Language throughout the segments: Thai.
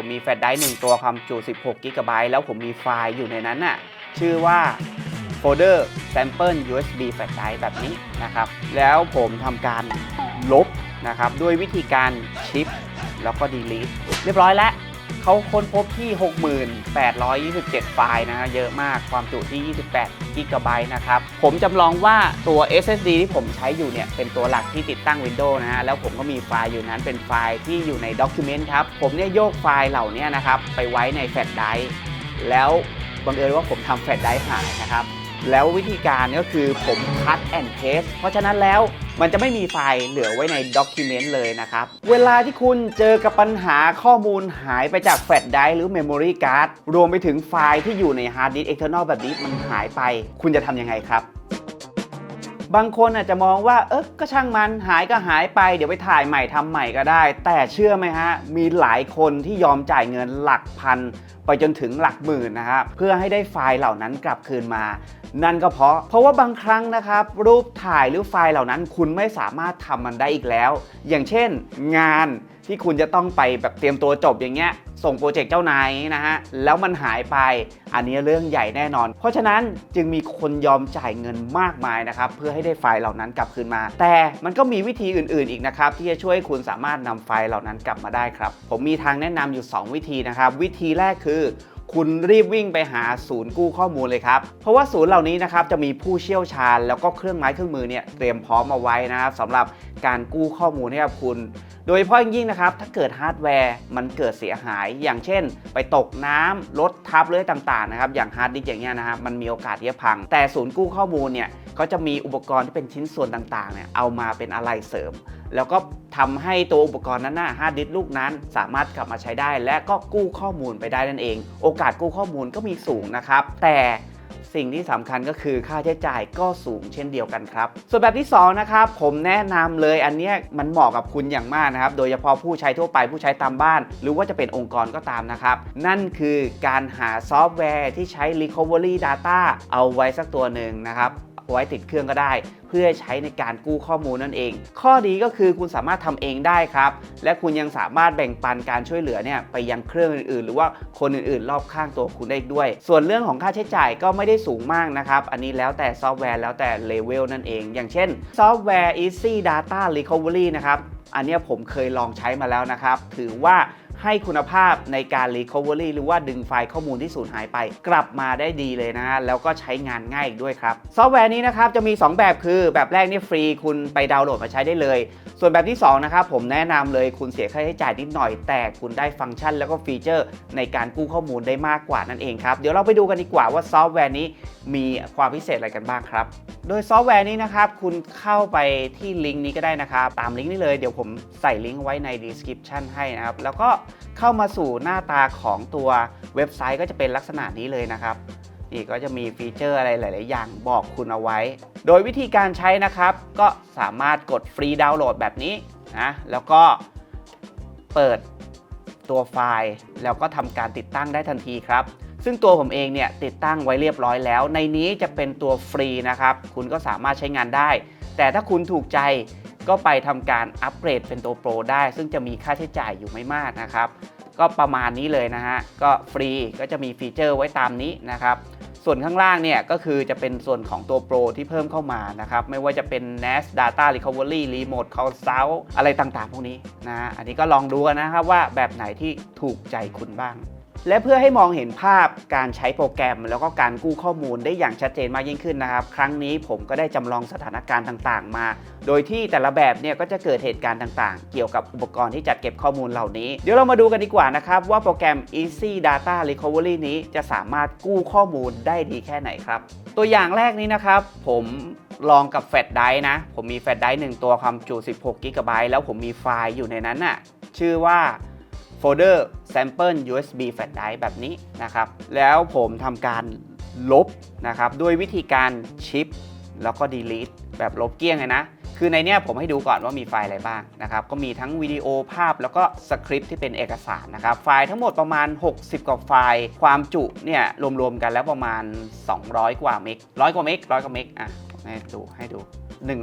ผมมีแฟลชไดร์หนึ่งตัวความจุ 16 g b แล้วผมมีไฟล์อยู่ในนั้นน่ะชื่อว่าโฟลเดอร์ sample USB flash drive แบบนี้นะครับ แล้วผมทำการลบนะครับ ด้วยวิธีการชิป แล้วก็ delete เรียบร้อยแล้ว เขาค้นพบที่ 6827 ไฟล์นะฮะเยอะมากความจุที่ 28 กิกะไบต์นะครับ ผมจำลองว่าตัว SSD ที่ผมใช้อยู่เนี่ย เป็นตัวหลักที่ติดตั้ง Windows นะฮะ แล้วผมก็มีไฟล์อยู่นั้นเป็นไฟล์ที่อยู่ใน Document ครับ ผมเนี่ยโยกไฟล์เหล่านี้นะครับ ไปไว้ในแฟลชไดรฟ์แล้วบังเอิญว่าผมทำแฟลชไดรฟ์หายนะครับ แล้ววิธีการก็คือผมคัดแอนเพสเพราะฉะนั้นแล้ว มันจะไม่มีไฟล์เหลือไว้ในด็อกิเมนต์เลยนะครับ เวลาที่คุณเจอกับปัญหาข้อมูลหายไปจากแฟลชไดรฟ์หรือเมมโมรี่การ์ดรวมไปถึงไฟล์ที่อยู่ในฮาร์ดดิสก์เอ็กเทอร์นอลแบบนี้มันหายไป คุณจะทำยังไงครับบางคนอาจจะมองว่าเออก็ช่างมันหายก็หายไปเดี๋ยวไปถ่ายใหม่ทำใหม่ก็ได้ แต่เชื่อไหมฮะ มีหลายคนที่ยอมจ่ายเงินหลักพัน ไปจนถึงหลักหมื่นนะครับเพื่อให้ได้ไฟล์เหล่านั้นกลับคืนมา นั่นก็เพราะ เพราะว่าบางครั้งนะครับ รูปถ่ายหรือไฟล์เหล่านั้นคุณไม่สามารถทำมันได้อีกแล้ว อย่างเช่น งานที่คุณจะต้องไปแบบเตรียมตัวจบอย่างเงี้ยส่งโปรเจกต์เจ้านายนะฮะ แล้วมันหายไป อันนี้เรื่องใหญ่แน่นอน เพราะฉะนั้นจึงมีคนยอมจ่ายเงินมากมายนะครับ เพื่อให้ได้ไฟล์เหล่านั้นกลับคืนมา แต่มันก็มีวิธีอื่นๆอีกนะครับ ที่จะช่วยให้คุณสามารถนำไฟล์เหล่านั้นกลับมาได้ครับ ผมมีทางแนะนำอยู่ 2 วิธีนะครับ วิธีแรกคือ คุณรีบวิ่งไปหาศูนย์กู้ข้อมูลเลยครับ เพราะว่าศูนย์เหล่านี้นะครับจะมีผู้เชี่ยวชาญ แล้วก็เครื่องไม้เครื่องมือเนี่ยเตรียมพร้อมเอาไว้นะครับสำหรับการกู้ข้อมูลให้กับคุณ โดยเฉพาะยิ่งนะครับถ้าเกิดฮาร์ดแวร์มันเกิดเสียหาย อย่างเช่น ไปตกน้ำรถทับเรื่อยต่างๆนะครับอย่างฮาร์ดดิสก์อย่างเงี้ยนะครับมันมีโอกาสที่จะพัง แต่ศูนย์กู้ข้อมูลเนี่ย ก็จะมีอุปกรณ์ที่เป็นชิ้นส่วนต่างๆเนี่ยเอามาเป็นอะไรเสริม แล้วก็ทำให้ตัวอุปกรณ์นั้นน่ะฮาร์ดดิสก์ลูกนั้นสามารถกลับมาใช้ได้ และก็กู้ข้อมูลไปได้นั่นเอง โอกาสกู้ข้อมูลก็มีสูงนะครับ แต่สิ่งที่สำคัญก็คือค่าใช้จ่ายก็สูงเช่นเดียวกันครับ ส่วนแบบที่2นะครับผมแนะนำเลยอันเนี้ยมันเหมาะกับคุณอย่างมากนะครับ โดยเฉพาะผู้ใช้ทั่วไปผู้ใช้ตามบ้าน หรือว่าจะเป็นองค์กรก็ตามนะครับ นั่นคือการหาซอฟต์แวร์ที่ใช้ Recovery Data เอาไว้สักตัวหนึ่งนะครับ ไว้ติดเครื่องก็ได้ เพื่อใช้ในการกู้ข้อมูลนั่นเอง ข้อดีก็คือคุณสามารถทำเองได้ครับ และคุณยังสามารถแบ่งปันการช่วยเหลือเนี่ยไปยังเครื่องอื่นๆ หรือว่าคนอื่นๆ รอบข้างตัวคุณได้อีกด้วย ส่วนเรื่องของค่าใช้จ่ายก็ไม่ได้สูงมากนะครับอันนี้แล้วแต่ซอฟต์แวร์แล้วแต่เลเวลนั่นเอง อย่างเช่นซอฟต์แวร์ Easy Data Recovery นะครับอันนี้ผมเคยลองใช้มาแล้วนะครับ ถือว่า ให้คุณภาพในการ Recovery หรือว่าดึงไฟล์ข้อมูลที่สูญหายไป กลับมาได้ดีเลยนะ แล้วก็ใช้งานง่ายอีกด้วยครับ ซอฟต์แวร์นี้นะครับจะมี 2 แบบคือแบบแรกนี่ฟรีคุณไปดาวน์โหลดมาใช้ได้เลย ส่วนแบบที่2นะครับผมแนะนำเลยคุณเสียค่าใช้จ่ายนิดหน่อย แต่คุณได้ฟังก์ชัน แล้วก็ฟีเจอร์ ในการกู้ข้อมูลได้มากกว่านั่นเองครับเดี๋ยวเราไปดูกันดีกว่าว่าซอฟต์แวร์นี้มีความพิเศษอะไรกันบ้างครับ โดยซอฟต์แวร์นี้นะครับคุณเข้าไปที่ลิงก์นี้ก็ได้นะครับตามลิงก์นี้เลยเดี๋ยวผมใส่ลิงก์ไว้ใน description ให้นะครับแล้วก็เข้ามาสู่หน้าตาของตัวเว็บไซต์ก็จะเป็นลักษณะนี้เลยนะครับนี่ก็จะมีฟีเจอร์อะไรหลาย ๆ อย่างบอกคุณเอาไว้ โดยวิธีการใช้นะครับ ก็สามารถกดฟรีดาวน์โหลดแบบนี้นะแล้วก็เปิดตัวไฟล์ แล้วก็ทำการติดตั้งได้ทันทีครับ ซึ่งตัวผมเองเนี่ยติดตั้งไว้เรียบร้อยแล้ว ในนี้จะเป็นตัวฟรีนะครับ คุณก็สามารถใช้งานได้ แต่ถ้าคุณถูกใจ ก็ไปทำการอัปเกรดเป็นตัวโปรได้ ซึ่งจะมีค่าใช้จ่ายอยู่ไม่มากนะครับ ก็ประมาณนี้เลยนะฮะ ก็ฟรีก็จะมีฟีเจอร์ไว้ตามนี้นะครับ ส่วนข้างล่างเนี่ยก็คือจะเป็นส่วนของตัวโปรที่เพิ่มเข้ามานะครับ ไม่ว่าจะเป็น NAS Data Recovery Remote Consult อะไรต่างๆ พวกนี้นะฮะอันนี้ก็ลองดูกันนะครับว่าแบบไหนที่ถูกใจคุณบ้าง และเพื่อให้มองเห็นภาพการใช้โปรแกรม แล้วก็การกู้ข้อมูลได้อย่างชัดเจนมากยิ่งขึ้นนะครับ ครั้งนี้ผมก็ได้จำลองสถานการณ์ต่างๆ มา โดยที่แต่ละแบบเนี่ยก็จะเกิดเหตุการณ์ต่างๆ เกี่ยวกับอุปกรณ์ที่จัดเก็บข้อมูลเหล่านี้ เดี๋ยวเรามาดูกันดีกว่านะครับว่าโปรแกรม Easy Data Recovery นี้จะสามารถกู้ข้อมูลได้ดีแค่ไหนครับ ตัวอย่างแรกนี้นะครับผมลองกับแฟลชไดร์นะ ผมมีแฟลชไดร์หนึ่งตัวความจุ 16 g b แล้วผมมีไฟล์อยู่ในนั้นน่ะชื่อว่า โฟลเดอร์ sample USB flash drive แบบนี้นะครับ แล้วผมทำการลบนะครับด้วยวิธีการชิปแล้วก็ delete แบบลบเกลี้ยงเลยนะ คือในเนี้ยผมให้ดูก่อนว่ามีไฟล์อะไรบ้างนะครับ ก็มีทั้งวิดีโอภาพแล้วก็สคริปต์ที่เป็นเอกสารนะครับ ไฟล์ทั้งหมดประมาณ 60 กว่าไฟล์ ความจุเนี่ยรวมๆกันแล้วประมาณ 200 กว่าเมกร้อยกว่าเมกร้อยกว่าเมกอะให้ดูให้ดู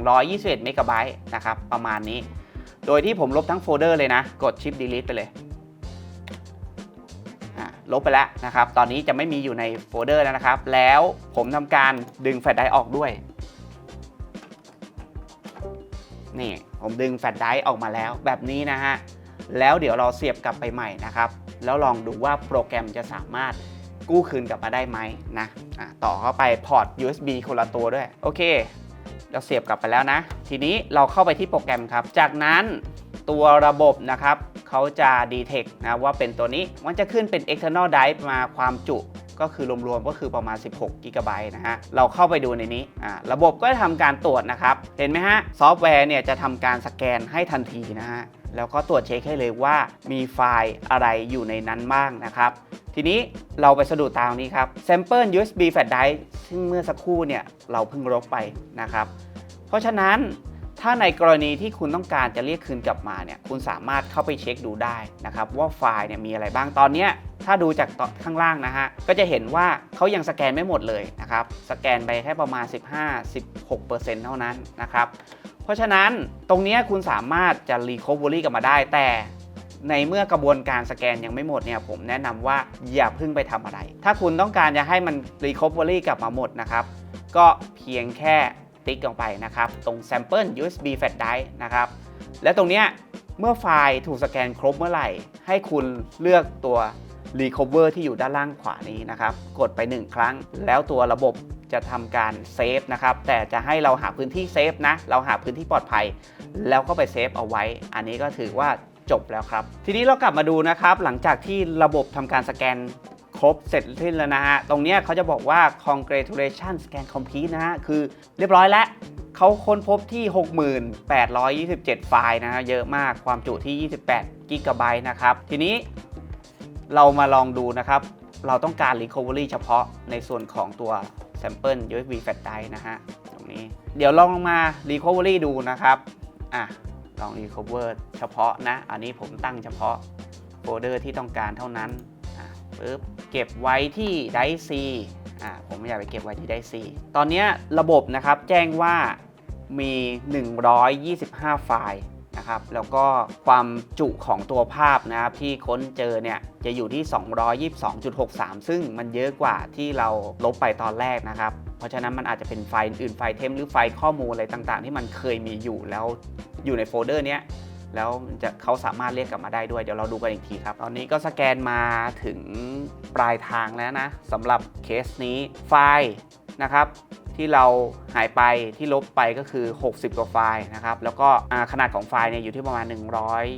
121 เมกะไบต์นะครับประมาณนี้ โดยที่ผมลบทั้งโฟลเดอร์เลยนะ กดชิป delete ไปเลย ลบไปแล้วนะครับ ตอนนี้จะไม่มีอยู่ในโฟลเดอร์แล้วนะครับ แล้วผมทำการดึงแฟลชไดร์ออกด้วย นี่ผมดึงแฟลชไดร์ออกมาแล้วแบบนี้นะฮะ แล้วเดี๋ยวเราเสียบกลับไปใหม่นะครับ แล้วลองดูว่าโปรแกรมจะสามารถกู้คืนกลับมาได้ไหมนะะต่อเข้าไปพอร์ต USB คนละตัวด้วย โอเค เราเสียบกลับไปแล้วนะ ทีนี้เราเข้าไปที่โปรแกรมครับ จากนั้นตัวระบบนะครับ เขาจะ detect นะว่าเป็นตัวนี้มันจะขึ้นเป็น external drive มาความจุก็คือรวมๆก็คือประมาณ 16 g b นะฮะ เราเข้าไปดูในนี้อ่าระบบก็จะทำการตรวจนะครับ เห็นไหมฮะ ซอฟต์แวร์เนี่ยจะทำการสแกนให้ทันทีนะฮะ แล้วก็ตรวจเช็คให้เลยว่ามีไฟล์อะไรอยู่ในนั้นบ้างนะครับ ทีนี้เราไปสะดุดตามนี้ครับ sample USB flash drive ซึ่งเมื่อสักครู่เนี่ยเราเพิ่งลบไปนะครับ เพราะฉะนั้น ถ้าในกรณีที่คุณต้องการจะเรียกคืนกลับมาเนี่ยคุณสามารถเข้าไปเช็คดูได้นะครับว่าไฟล์เนี่ยมีอะไรบ้างตอนนี้ถ้าดูจากข้างล่างนะฮะก็จะเห็นว่าเขายังสแกนไม่หมดเลยนะครับสแกนไปแค่ประมาณ 15-16%เท่านั้นนะครับเพราะฉะนั้นตรงนี้คุณสามารถจะ recovery กลับมาได้แต่ในเมื่อกระบวนการสแกนยังไม่หมดเนี่ยผมแนะนำว่าอย่าพิ่งไปทำอะไร ถ้าคุณต้องการจะให้มัน recovery กลับมาหมดนะครับ ก็เพียงแค่ ติ๊กลงไปนะครับ ตรง sample USB flash drive นะครับ และตรงเนี้ยเมื่อไฟล์ถูกสแกนครบเมื่อไหร่ ให้คุณเลือกตัว recover ที่อยู่ด้านล่างขวานี้นะครับ กดไป 1 ครั้ง แล้วตัวระบบจะทำการเซฟนะครับ แต่จะให้เราหาพื้นที่เซฟนะ เราหาพื้นที่ปลอดภัย แล้วก็ไปเซฟเอาไว้ อันนี้ก็ถือว่าจบแล้วครับ ทีนี้เรากลับมาดูนะครับ หลังจากที่ระบบทำการสแกน ครบเสร็จสิ้นแล้วนะฮะ ตรงนี้เขาจะบอกว่า congratulations scan complete นะฮะ คือเรียบร้อยแล้วเขาค้นพบที่ 6827 ไฟล์นะฮะ เยอะมากความจุที่ 28 กิกะไบต์นะครับ ทีนี้เรามาลองดูนะครับ เราต้องการ recovery เฉพาะในส่วนของตัว sample USB flash drive นะฮะ ตรงนี้ เดี๋ยวลองมา recovery ดูนะครับ อะ ลอง recover เฉพาะนะ อันนี้ผมตั้งเฉพาะโฟลเดอร์ที่ต้องการเท่านั้นอะปึ๊บ เก็บไว้ที่ไดซีอ่าผมไม่อยากไปเก็บไว้ที่ไดซีตอนนี้ระบบนะครับแจ้งว่ามี 125 ไฟล์นะครับแล้วก็ความจุของตัวภาพนะครับที่ค้นเจอเนี่ยจะอยู่ที่ 222.63 ซึ่งมันเยอะกว่าที่เราลบไปตอนแรกนะครับ เพราะฉะนั้นมันอาจจะเป็นไฟล์อื่นไฟล์เทมหรือไฟล์ข้อมูลอะไรต่างๆ ที่มันเคยมีอยู่แล้วอยู่ในโฟลเดอร์เนี้ย แล้วจะเขาสามารถเรียกกลับมาได้ด้วยเดี๋ยวเราดูกันอีกทีครับ ตอนนี้ก็สแกนมาถึงปลายทางแล้วนะสำหรับเคสนี้ไฟล์ นะครับที่เราหายไปที่ลบไปก็คือ 60 กว่าไฟล์นะครับแล้วก็ขนาดของไฟล์เนี่ยอยู่ที่ประมาณ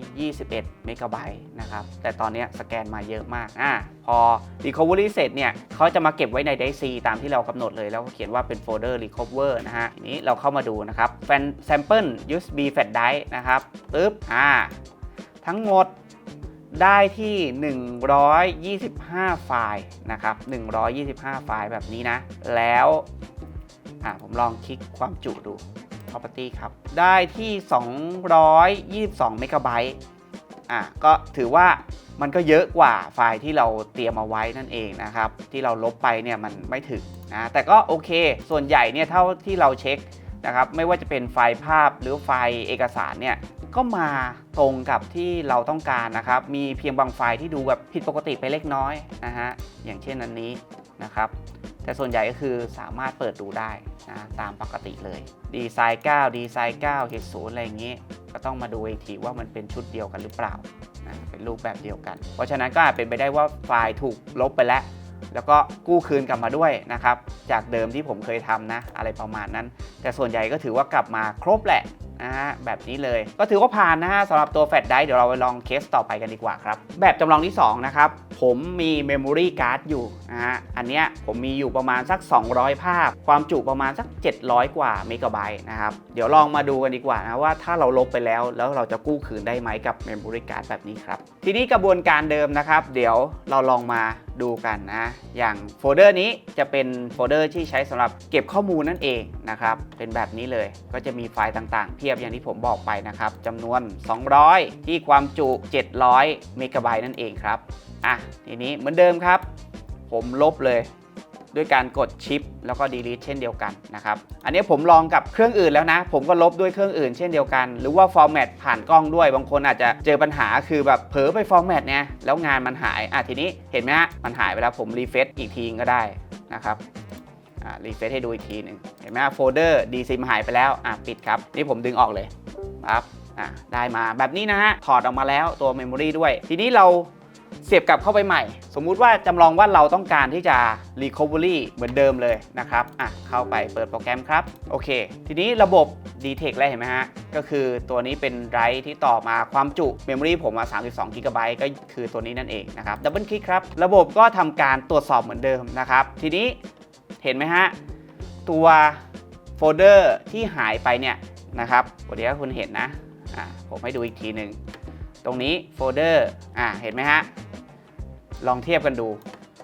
121 เมกะไบต์นะครับแต่ตอนนี้สแกนมาเยอะมากอ่าพอ Recovery เสร็จเนี่ยเขาจะมาเก็บไว้ใน d i c ตามที่เรากำหนดเลย แล้วก็เขียนว่าเป็นโฟลเดอร์ Recover นะฮะทีนี้เราเข้ามาดูนะครับ Fan Sample USB Flash Drive นะครับปึ๊บอ่าทั้งหมด ได้ที่ 125 ไฟล์นะครับ 125 ไฟล์แบบนี้นะ แล้วอ่าผมลองคลิกความจุดู property ครับ ได้ที่ 222 เมกะไบต์อะก็ถือว่ามันก็เยอะกว่าไฟล์ที่เราเตรียมเอาไว้นั่นเองนะครับ ที่เราลบไปเนี่ยมันไม่ถึงนะแต่ก็โอเค ส่วนใหญ่เนี่ยเท่าที่เราเช็คนะครับ ไม่ว่าจะเป็นไฟล์ภาพหรือไฟล์เอกสารเนี่ย ก็มาตรงกับที่เราต้องการนะครับ มีเพียงบางไฟล์ที่ดูแบบผิดปกติไปเล็กน้อยนะฮะ อย่างเช่นอันนี้นะครับ แต่ส่วนใหญ่ก็คือสามารถเปิดดูได้นะตามปกติเลย ดีไซน์9ดีไซน์9เหตุศูนย์อะไรอย่างนี้ ก็ต้องมาดูอีกทีว่ามันเป็นชุดเดียวกันหรือเปล่านะเป็นรูปแบบเดียวกัน เพราะฉะนั้นก็อาจเป็นไปได้ว่าไฟล์ถูกลบไปแล้ว แล้วก็กู้คืนกลับมาด้วยนะครับ จากเดิมที่ผมเคยทำนะ อะไรประมาณนั้น แต่ส่วนใหญ่ก็ถือว่ากลับมาครบแหละนะฮะแบบนี้เลย ก็ถือว่าผ่านนะฮะสำหรับตัวแฟลชไดร์เดี๋ยวเราไปลองเคสต่อไปกันดีกว่าครับ แบบจำลองที่ 2 นะครับ ผมมีเมมโมรี่การ์ดอยู่นะฮะอันเนี้ยผมมีอยู่ประมาณสัก 200 ภาพ ความจุประมาณสัก 700 กว่าเมกะไบต์นะครับ เดี๋ยวลองมาดูกันดีกว่านะว่าถ้าเราลบไปแล้วแล้วเราจะกู้คืนได้ไหมกับเมมโมรี่การ์ดแบบนี้ครับ ทีนี้กระบวนการเดิมนะครับ เดี๋ยวเราลองมา ดูกันนะ อย่างโฟลเดอร์นี้จะเป็นโฟลเดอร์ที่ใช้สำหรับเก็บข้อมูลนั่นเองนะครับ เป็นแบบนี้เลยก็จะมีไฟล์ต่างๆ เพียบอย่างที่ผมบอกไปนะครับจำนวน 200 ที่ความจุ 700 เมกะไบต์นั่นเองครับ อะ ทีนี้เหมือนเดิมครับ ผมลบเลย ด้วยการกดชิปแล้วก็ delete เช่นเดียวกันนะครับ อันนี้ผมลองกับเครื่องอื่นแล้วนะ ผมก็ลบด้วยเครื่องอื่นเช่นเดียวกัน หรือว่า format ผ่านกล้องด้วย บางคนอาจจะเจอปัญหาคือแบบเผลอไป format เนี่ยแล้วงานมันหาย อะทีนี้เห็นไหมฮะ มันหายไปแล้วผมรีเฟซอีกทีก็ได้นะครับอ่ารีเฟซให้ดูอีกทีหนึ่งเห็นไหมโฟลเดอร์ dsim หายไปแล้วอะปิดครับ นี่ผมดึงออกเลยปั๊บอะได้มาแบบนี้นะฮะ ถอดออกมาแล้วตัวเมมโมรีด้วย ทีนี้เรา เสียบกลับเข้าไปใหม่ สมมุติว่าจำลองว่าเราต้องการที่จะ recovery เหมือนเดิมเลยนะครับอะเข้าไปเปิดโปรแกรมครับ โอเค ทีนี้ระบบ d t e c t แล้วเห็นไหมฮะ ก็คือตัวนี้เป็นไรที่ต่อมาความจุเมมโมรีผมมา32 g b ก็คือตัวนี้นั่นเองนะครับดับเบิลคลิกครับ ระบบก็ทำการตรวจสอบเหมือนเดิมนะครับ ทีนี้เห็นไหมฮะ ตัวโฟลเดอร์ที่หายไปเนี่ยนะครับวันนี้คุณเห็นนะอะผมให้ดูอีกทีหนึ่ง ตรงนี้โฟลเดอร์ อะเห็นไหมฮะ ลองเทียบกันดู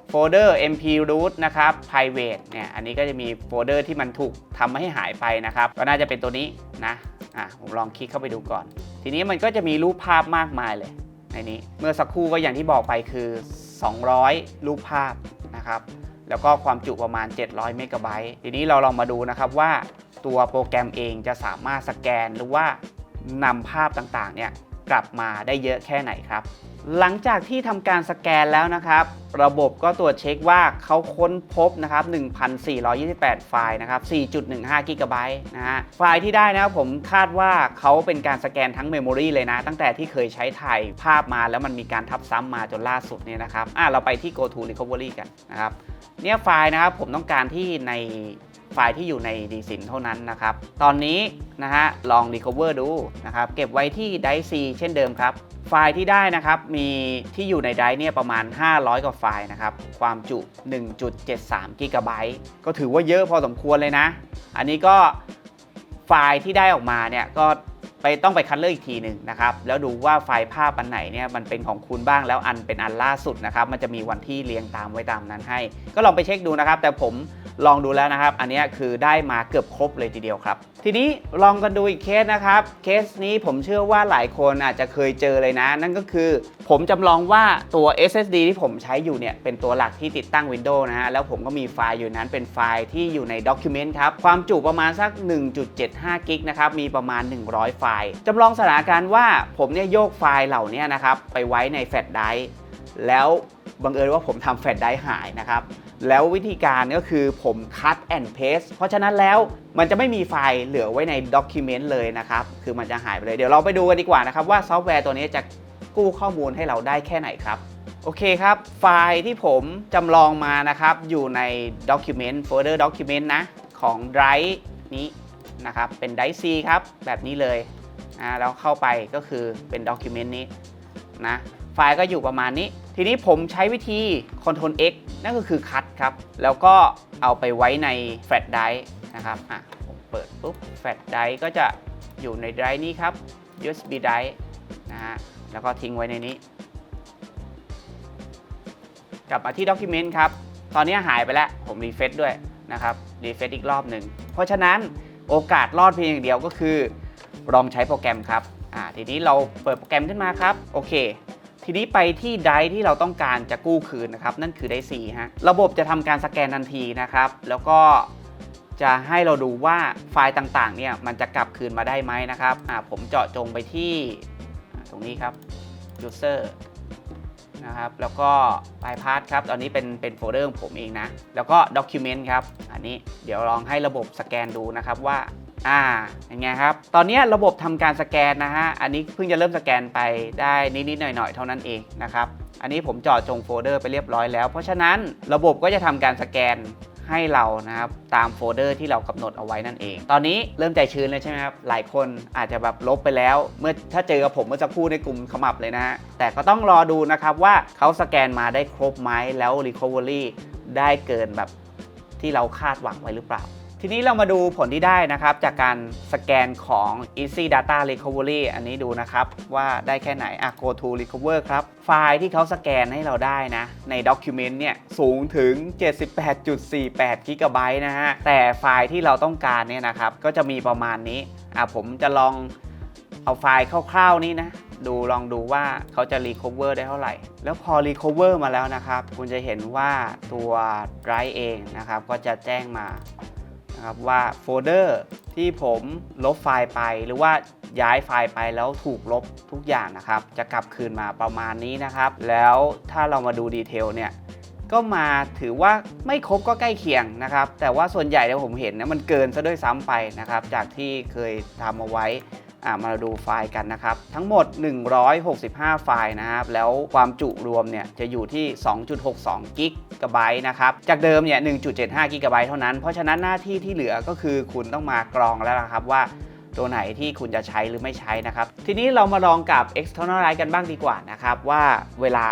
โฟลเดอร์ mp root นะครับ private เนี่ยอันนี้ก็จะมีโฟลเดอร์ที่มันถูกทำให้หายไปนะครับ ก็น่าจะเป็นตัวนี้นะอะผมลองคลิกเข้าไปดูก่อน ทีนี้มันก็จะมีรูปภาพมากมายเลยในนี้เมื่อสักครู่ก็อย่างที่บอกไปคือ 200 รูปภาพนะครับ แล้วก็ความจุประมาณ 700 เมกะไบต์ทีนี้เราลองมาดูนะครับว่าตัวโปรแกรมเองจะสามารถสแกนหรือว่านำภาพต่างๆเนี่ยกลับมาได้เยอะแค่ไหนครับ หลังจากที่ทำการสแกนแล้วนะครับ ระบบก็ตรวจเช็คว่าเขาค้นพบนะครับ 1,428 ไฟล์นะครับ 4.15 กิกะไบต์นะฮะ ไฟล์ที่ได้นะครับผมคาดว่าเขาเป็นการสแกนทั้งเมมโมรีเลยนะ ตั้งแต่ที่เคยใช้ถ่ายภาพมาแล้วมันมีการทับซ้ำมาจนล่าสุดเนี่ยนะครับ อะเราไปที่ go to recovery กันนะครับ เนี่ยไฟล์นะครับผมต้องการที่ใน ไฟล์ที่อยู่ใน DSIM เท่านั้นนะครับ ตอนนี้นะฮะลอง recover ดูนะครับ เก็บไว้ที่ drive C เช่นเดิมครับ ไฟล์ที่ได้นะครับมีที่อยู่ในไดซ์เนี่ยประมาณ 500 กว่าไฟล์นะครับ ความจุ 1.73 กิกะไบต์ก็ถือว่าเยอะพอสมควรเลยนะ อันนี้ก็ไฟล์ที่ได้ออกมาเนี่ยก็ไปต้องไปคัดเลือกอีกทีหนึ่งนะครับ แล้วดูว่าไฟล์ภาพอันไหนเนี่ยมันเป็นของคุณบ้างแล้วอันเป็นอันล่าสุดนะครับ มันจะมีวันที่เรียงตามไว้ตามนั้นให้ ก็ลองไปเช็คดูนะครับ แต่ผม ลองดูแล้วนะครับ อันนี้คือได้มาเกือบครบเลยทีเดียวครับ ทีนี้ลองกันดูอีกเคสนะครับ เคสนี้ผมเชื่อว่าหลายคนอาจจะเคยเจอเลยนะ นั่นก็คือผมจำลองว่าตัว SSD ที่ผมใช้อยู่เนี่ยเป็นตัวหลักที่ติดตั้ง Windows นะฮะแล้วผมก็มีไฟล์อยู่นั้นเป็นไฟล์ที่อยู่ใน Document ครับ ความจุประมาณสัก 1.75 กิกนะครับมีประมาณ 100 ไฟล์จำลองสถานการณ์ว่าผมเนี่ยโยกไฟล์เหล่านี้นะครับไปไว้ในแฟลชไดรฟ์แล้วบังเอิญว่าผมทำแฟลชไดรฟ์หายนะครับ แล้ววิธีการก็คือผม cut and paste เพราะฉะนั้นแล้วมันจะไม่มีไฟล์เหลือไว้ใน document เลยนะครับ คือมันจะหายไปเลย เดี๋ยวเราไปดูกันดีกว่านะครับ ว่าซอฟต์แวร์ตัวนี้จะกู้ข้อมูลให้เราได้แค่ไหนครับโอเคครับ ไฟล์ที่ผมจำลองมานะครับ อยู่ใน document folder document นะ ของ drive นี้นะครับ เป็น drive C ครับ แบบนี้เลยนะแล้วเข้าไปก็คือเป็น document นี้นะ ไฟล์ก็อยู่ประมาณนี้ ทีนี้ผมใช้วิธี Ctrl X นั่นก็คือคัดครับ แล้วก็เอาไปไว้ในแฟลชไดรฟ์นะครับอะผมเปิดปุ๊บแฟลชไดรฟ์ก็จะอยู่ในไดรฟ์นี้ครับ USB ไดรฟ์นะฮะแล้วก็ทิ้งไว้ในนี้ กลับมาที่ Document ครับ ตอนนี้หายไปแล้วผมรีเฟซด้วยนะครับรีเฟซอีกรอบหนึ่ง เพราะฉะนั้นโอกาสรอดเพียงอย่างเดียวก็คือลองใช้โปรแกรมครับอ่าทีนี้เราเปิดโปรแกรมขึ้นมาครับ โอเค ทีนี้ไปที่ไดท์ที่เราต้องการจะกู้คืนนะครับ นั่นคือไดรฟ์4ฮะ ระบบจะทำการสแกนทันทีนะครับ แล้วก็จะให้เราดูว่าไฟล์ต่างๆ เนี่ยมันจะกลับคืนมาได้ไหมนะครับอ่าผมเจาะจงไปที่ตรงนี้ครับ user นะครับ แล้วก็ bypass ครับ ตอนนี้เป็นเป็นโฟลเดอร์ของผมเองนะ แล้วก็ document ครับ อันนี้เดี๋ยวลองให้ระบบสแกนดูนะครับว่า อ่าอย่างไงครับ ตอนนี้ระบบทำการสแกนนะฮะ อันนี้เพิ่งจะเริ่มสแกนไปได้นิดๆหน่อยๆเท่านั้นเองนะครับ อันนี้ผมจาะจงโฟลเดอร์ไปเรียบร้อยแล้ว เพราะฉะนั้นระบบก็จะทำการสแกนให้เรานะครับตามโฟลเดอร์ที่เรากำหนดเอาไว้นั่นเอง ตอนนี้เริ่มใจชื้นเลยใช่ไหมครับ หลายคนอาจจะแบบลบไปแล้ว เมื่อถ้าเจอกับผมเมื่อสักครู่ในกลุ่มขมับเลยนะฮะ แต่ก็ต้องรอดูนะครับว่าเขาสแกนมาได้ครบไหมแล้ว Recovery ได้เกินแบบที่เราคาดหวังไว้หรือเปล่า ทีนี้เรามาดูผลที่ได้นะครับ จากการสแกนของ Easy Data Recovery อันนี้ดูนะครับ ว่าได้แค่ไหนอะ Go to Recover ครับ ไฟล์ที่เขาสแกนให้เราได้นะ ใน Document เนี่ย สูงถึง 78.48กิกะไบต์นะฮะ แต่ไฟล์ที่เราต้องการเนี่ยนะครับ ก็จะมีประมาณนี้อะผมจะลองเอาไฟล์คร่าวๆนี้นะดูลองดูว่าเขาจะ recover ได้เท่าไหร่ แล้วพอ recover มาแล้วนะครับ คุณจะเห็นว่าตัว drive เองนะครับ ก็จะแจ้งมา นะครับว่าโฟลเดอร์ที่ผมลบไฟล์ไป หรือว่าย้ายไฟล์ไปแล้วถูกลบทุกอย่างนะครับ จะกลับคืนมาประมาณนี้นะครับ แล้วถ้าเรามาดูดีเทลเนี่ยก็มาถือว่าไม่ครบก็ใกล้เคียงนะครับ แต่ว่าส่วนใหญ่ที่ผมเห็นนะมันเกินซะด้วยซ้ำไปนะครับ จากที่เคยทำเอาไว้ อะมาดูไฟล์กันนะครับ ทั้งหมด 165 ไฟล์นะครับ แล้วความจุรวมเนี่ยจะอยู่ที่ 2.62 กิกะไบต์นะครับ จากเดิมเนี่ย 1.75 กิกะไบต์เท่านั้น เพราะฉะนั้นหน้าที่ที่เหลือก็คือคุณต้องมากรองแล้วนะครับว่าตัวไหนที่คุณจะใช้หรือไม่ใช้นะครับ ทีนี้เรามาลองกับ external write กันบ้างดีกว่านะครับว่าเวลา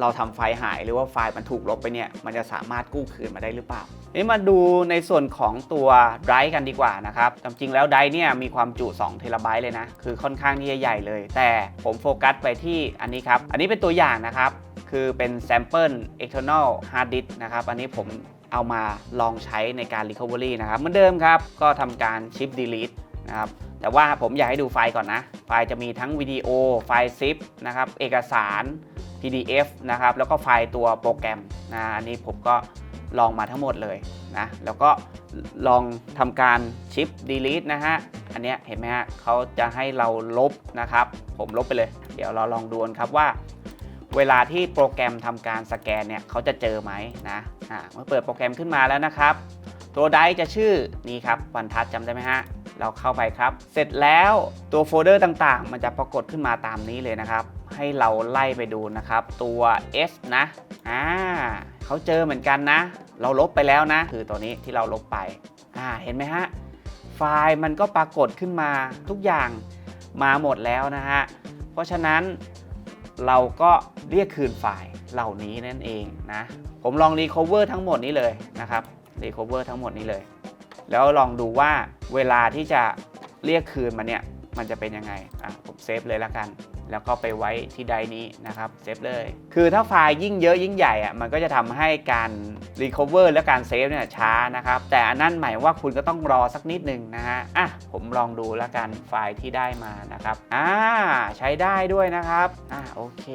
เราทำไฟล์หายหรือว่าไฟล์มันถูกลบไปเนี่ยมันจะสามารถกู้คืนมาได้หรือเปล่านี่มาดูในส่วนของตัว drive กันดีกว่านะครับจริงๆแล้ว drive เนี่ยมีความจุ2เทราไบต์เลยนะ คือค่อนข้างที่จะใหญ่เลย แต่ผมโฟกัสไปที่อันนี้ครับ อันนี้เป็นตัวอย่างนะครับ คือเป็น sample external hard disk นะครับ อันนี้ผมเอามาลองใช้ในการ recovery นะครับ เหมือนเดิมครับ ก็ทำการ shift delete นะครับแต่ว่าผมอยากให้ดูไฟล์ก่อนนะ ไฟล์จะมีทั้งวิดีโอ ไฟล์ zip นะครับ เอกสาร PDF นะครับแล้วก็ไฟล์ตัวโปรแกรมนะอันนี้ผมก็ลองมาทั้งหมดเลยนะแล้วก็ลองทำการชิป delete นะฮะอันเนี้ยเห็นไหมฮะเขาจะให้เราลบนะครับ ผมลบไปเลย เดี๋ยวเราลองดูนครับว่า เวลาที่โปรแกรมทำการสแกนเนี่ยเขาจะเจอไหมนะอ่าเมื่อเปิดโปรแกรมขึ้นมาแล้วนะครับ ตัวไดจะชื่อนี้ครับวันทัชจำได้ไหมฮะเราเข้าไปครับ เสร็จแล้วตัวโฟลเดอร์ต่างๆ มันจะปรากฏขึ้นมาตามนี้เลยนะครับ ให้เราไล่ไปดูนะครับ ตัว S นะอ่าเขาเจอเหมือนกันนะ เราลบไปแล้วนะ คือตัวนี้ที่เราลบไปอ่าเห็นไหมฮะไฟล์มันก็ปรากฏขึ้นมาทุกอย่างมาหมดแล้วนะฮะ เพราะฉะนั้นเราก็เรียกคืนไฟล์เหล่านี้นั่นเองนะ ผมลอง recover ทั้งหมดนี้เลยนะครับ recover ทั้งหมดนี้เลย แล้วลองดูว่าเวลาที่จะเรียกคืนมาเนี่ย มันจะเป็นยังไงอะผมเซฟเลยละกัน แล้วก็ไปไว้ที่ไดนี้นะครับเซฟเลย คือถ้าไฟล์ยิ่งเยอะยิ่งใหญ่อะมันก็จะทำให้การ recover และการเซฟเนี่ยช้านะครับ แต่อันนั้นหมายว่าคุณก็ต้องรอสักนิดหนึ่งนะฮะอะผมลองดูและกันไฟล์ที่ได้มานะครับอ่าใช้ได้ด้วยนะครับอะโอเค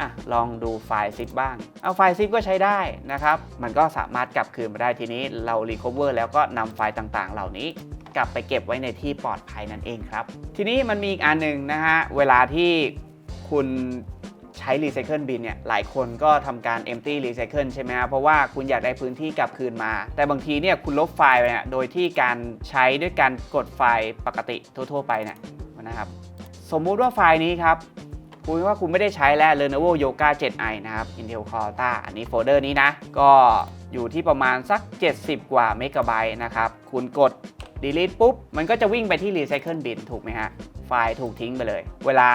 อะลองดูไฟล์ซิปบ้าง เอาไฟล์ซิปก็ใช้ได้นะครับ มันก็สามารถกลับคืนมาได้ทีนี้เรา recover แล้วก็นำไฟล์ต่างๆ เหล่านี้ กลับไปเก็บไว้ในที่ปลอดภัยนั่นเองครับ ทีนี้มันมีอีกอันหนึ่งนะฮะ เวลาที่คุณใช้ Recycle Bin เนี่ยหลายคนก็ทำการ empty recycle ใช่ไหมครับเพราะว่าคุณอยากได้พื้นที่กลับคืนมา แต่บางทีเนี่ยคุณลบไฟล์ไปเนี่ยโดยที่การใช้ด้วยการกดไฟล์ปกติทั่ว ๆ ไปเนี่ยนะครับสมมุติว่าไฟล์นี้ครับคุณว่าคุณไม่ได้ใช้แล้ว Lenovo Yoga 7i นะครับ Intel Core Ultra อันนี้โฟลเดอร์นี้นะ ก็อยู่ที่ประมาณสัก 70 กว่าเมกะไบต์นะครับ คุณกด delete ปุ๊บ มันก็จะวิ่งไปที่ recycle bin ถูกไหมฮะ ไฟล์ถูกทิ้งไปเลย เวลา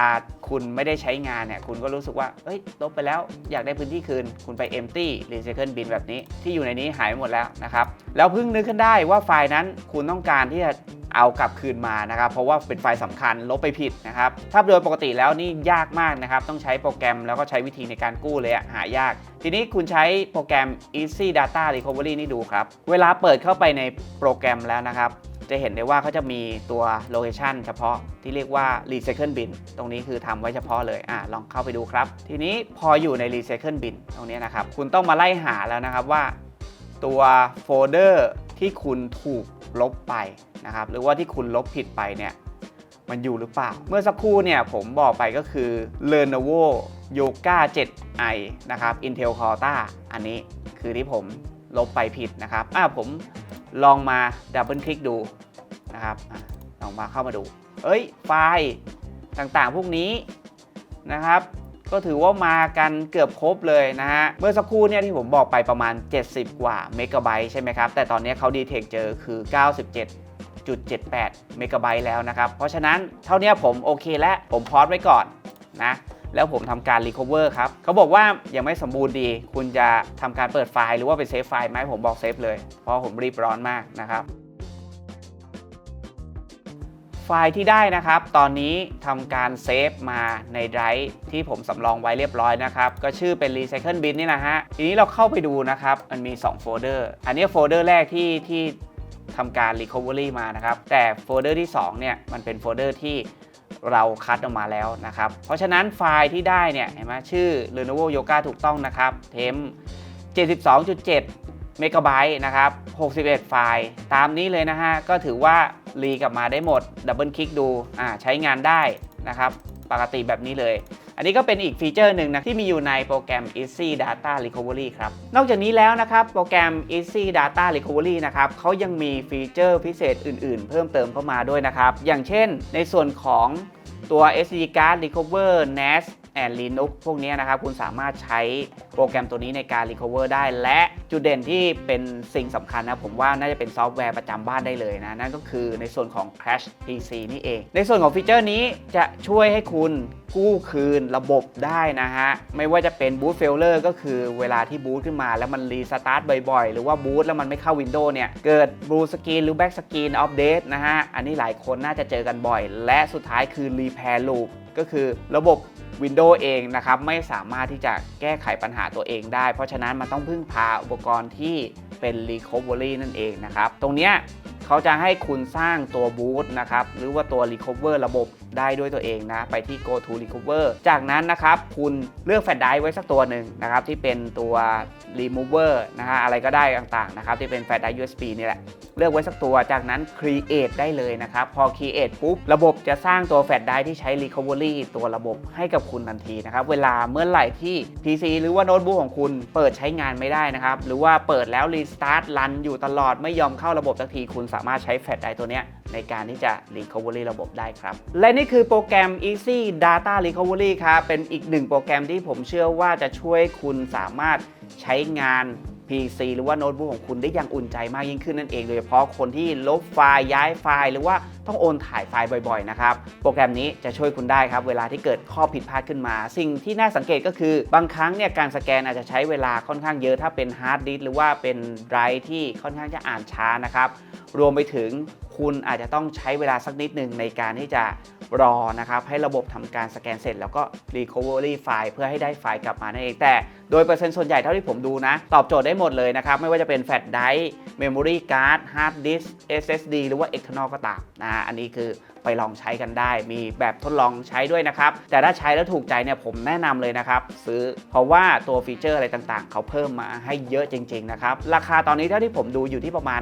คุณไม่ได้ใช้งานเนี่ย คุณก็รู้สึกว่า เอ้ย ลบไปแล้ว อยากได้พื้นที่คืน คุณไป empty recycle bin แบบนี้ ที่อยู่ในนี้หายไปหมดแล้วนะครับ แล้วเพิ่งนึกขึ้นได้ว่าไฟล์นั้นคุณต้องการที่จะเอากลับคืนมานะครับ เพราะว่าเป็นไฟล์สำคัญลบไปผิดนะครับ ถ้าโดยปกติแล้วนี่ยากมากนะครับ ต้องใช้โปรแกรมแล้วก็ใช้วิธีในการกู้เลยอะหายาก ทีนี้คุณใช้โปรแกรม Easy Data Recovery นี่ดูครับ เวลาเปิดเข้าไปในโปรแกรมแล้วนะครับ จะเห็นได้ว่าเขาจะมีตัวโลเคชันเฉพาะที่เรียกว่า Recycle Bin ตรงนี้คือทำไว้เฉพาะเลยอะลองเข้าไปดูครับ ทีนี้พออยู่ใน Recycle Bin ตรงนี้นะครับ คุณต้องมาไล่หาแล้วนะครับว่า ตัวโฟลเดอร์ที่คุณถูกลบไปนะครับ หรือว่าที่คุณลบผิดไปเนี่ยมันอยู่หรือเปล่า เมื่อสักครู่เนี่ยผมบอกไปก็คือ Lenovo Yoga 7i นะครับ Intel Core t a อันนี้คือที่ผมลบไปผิดนะครับอะผม ลองมาดับเบิลคลิกดูนะครับลองมาเข้ามาดู เอ้ยไฟล์ต่างๆพวกนี้นะครับก็ถือว่ามากันเกือบครบเลยนะฮะ เมื่อสักครู่เนี่ยที่ผมบอกไปประมาณ 70 กว่าเมกะไบต์ใช่ไหมครับ แต่ตอนนี้เขาดีเทคเจอคือ 97.78 เมกะไบต์แล้วนะครับ เพราะฉะนั้นเท่านี้ผมโอเคแล้ว ผมพอสไว้ก่อนนะ แล้วผมทำการ recover ครับเขาบอกว่ายังไม่สมบูรณ์ดี คุณจะทำการเปิดไฟล์หรือว่าไปเซฟไฟล์ไหมผมบอกเซฟเลย เพราะผมรีบร้อนมากนะครับ ไฟล์ที่ได้นะครับ ตอนนี้ทำการเซฟมาในไดรฟ์ที่ผมสำรองไว้เรียบร้อยนะครับ ก็ชื่อเป็น Recycle Bin นี่นะฮะ ทีนี้เราเข้าไปดูนะครับ มันมี 2 โฟลเดอร์ อันนี้โฟลเดอร์แรกที่ที่ทำการ Recovery มานะครับ แต่โฟลเดอร์ที่ 2 เนี่ย มันเป็นโฟลเดอร์ที่ เราคัดออกมาแล้วนะครับ เพราะฉะนั้นไฟล์ที่ได้เนี่ยเห็นไหมชื่อ Lenovo Yoga ถูกต้องนะครับเทม72.7เมกะไบต์นะครับ 61 ไฟล์ตามนี้เลยนะฮะ ก็ถือว่ารีกลับมาได้หมดดับเบิลคลิกดูอ่าใช้งานได้นะครับ ปกติแบบนี้เลย อันนี้ก็เป็นอีกฟีเจอร์หนึ่งนะที่มีอยู่ในโปรแกรม Easy Data Recovery ครับ นอกจากนี้แล้วนะครับโปรแกรม Easy Data Recovery นะครับเขายังมีฟีเจอร์พิเศษอื่น ๆ เพิ่มเติมเข้ามาด้วยนะครับ อย่างเช่นในส่วนของตัว SD card recover NAS and Linux พวกนี้นะครับ คุณสามารถใช้โปรแกรมตัวนี้ในการ recover ได้ และจุดเด่นที่เป็นสิ่งสำคัญนะ ผมว่าน่าจะเป็นซอฟต์แวร์ประจำบ้านได้เลยนะ นั่นก็คือในส่วนของ Crash PC นี่เอง ในส่วนของฟีเจอร์นี้จะช่วยให้คุณกู้คืนระบบได้นะฮะ ไม่ว่าจะเป็น boot failure ก็คือเวลาที่บูตขึ้นมาแล้วมันรีสตาร์ทบ่อยๆ หรือว่าบูตแล้วมันไม่เข้า Windows เนี่ย เกิด blue screen หรือ back screen update นะฮะ อันนี้หลายคนน่าจะเจอกันบ่อย และสุดท้ายคือ repair loop ก็คือระบบ Windows เองนะครับไม่สามารถที่จะแก้ไขปัญหาตัวเองได้ เพราะฉะนั้นมันต้องพึ่งพาอุปกรณ์ที่เป็น Recovery นั่นเองนะครับตรงเนี้ยเขาจะให้คุณสร้างตัว boot นะครับหรือว่าตัว Recover ระบบได้ด้วยตัวเองนะ ไปที่ Go to Recover จากนั้นนะครับ คุณเลือกแฟลชไดรฟ์ไว้สักตัวหนึ่งนะครับ ที่เป็นตัว Remover นะฮะอะไรก็ได้ต่างๆนะครับ ที่เป็นแฟลชไดรฟ์ USB นี่แหละ เลือกไว้สักตัว จากนั้น create ได้เลยนะครับ พอ create ปุ๊บ ระบบจะสร้างตัวแฟลชไดร์ที่ใช้ recovery ตัวระบบให้กับคุณทันทีนะครับ เวลาเมื่อไหร่ที่ PC หรือว่าโน้ตบุ๊กของคุณเปิดใช้งานไม่ได้นะครับ หรือว่าเปิดแล้ว restart รันอยู่ตลอดไม่ยอมเข้าระบบสักทีคุณสามารถใช้แฟลชไดร์ตัวเนี้ยในการที่จะ recovery ระบบได้ครับ และนี่คือโปรแกรม Easy Data Recovery ครับ เป็นอีกหนึ่งโปรแกรมที่ผมเชื่อว่าจะช่วยคุณสามารถใช้งาน PC หรือว่าโน้ตบุ๊กของคุณได้อย่างอุ่นใจมากยิ่งขึ้นนั่นเอง โดยเฉพาะคนที่ลบไฟล์ย้ายไฟล์ หรือว่าต้องโอนถ่ายไฟล์บ่อยๆนะครับ โปรแกรมนี้จะช่วยคุณได้ครับ เวลาที่เกิดข้อผิดพลาดขึ้นมา สิ่งที่น่าสังเกตก็คือบางครั้งเนี่ยการสแกนอาจจะใช้เวลาค่อนข้างเยอะถ้าเป็นฮาร์ดดิสก์หรือว่าเป็นไดรฟ์ที่ค่อนข้างจะอ่านช้านะครับรวมไปถึงคุณอาจจะต้องใช้เวลาสักนิดหนึ่งในการที่จะรอนะครับให้ระบบทำการสแกนเสร็จ แล้วก็ recovery ไฟล์เพื่อให้ได้ไฟล์กลับมานั่นเองแต่ โดยเปอร์เซ็นต์ส่วนใหญ่เท่าที่ผมดูนะ ตอบโจทย์ได้หมดเลยนะครับ ไม่ว่าจะเป็นแฟลชไดรฟ์ memory card hard disk SSD หรือว่า external ก็ตามนะอันนี้คือไปลองใช้กันได้ มีแบบทดลองใช้ด้วยนะครับ แต่ถ้าใช้แล้วถูกใจเนี่ยผมแนะนำเลยนะครับ ซื้อเพราะว่าตัวฟีเจอร์อะไรต่างๆ เขาเพิ่มมาให้เยอะจริง ๆ นะครับ ราคาตอนนี้เท่าที่ผมดูอยู่ที่ประมาณ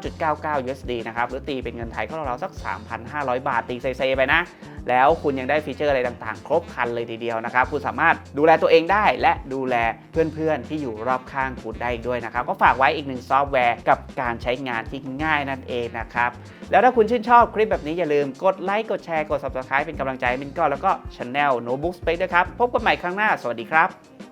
99.99 USD นะครับ หรือตีเป็นเงินไทยก็ราวๆสัก 3,500 บาทตีเซๆไปนะ แล้วคุณยังได้ฟีเจอร์อะไรต่างๆ ครบครันเลยทีเดียวนะครับ คุณสามารถดูแลตัวเองได้ และดูแลเพื่อนๆ ที่อยู่รอบข้างคุณได้อีกด้วยนะครับ ก็ฝากไว้อีกหนึ่งซอฟต์แวร์กับการใช้งานที่ง่ายนั่นเองนะครับ แล้วถ้าคุณชื่นชอบคลิปแบบนี้อย่าลืมกดไลค์กดแชร์กด subscribe เป็นกำลังใจให้มินก็แล้วก็ช anel Notebook Space ด้วยครับพบกันใหม่ครั้งหน้าสวัสดีครับ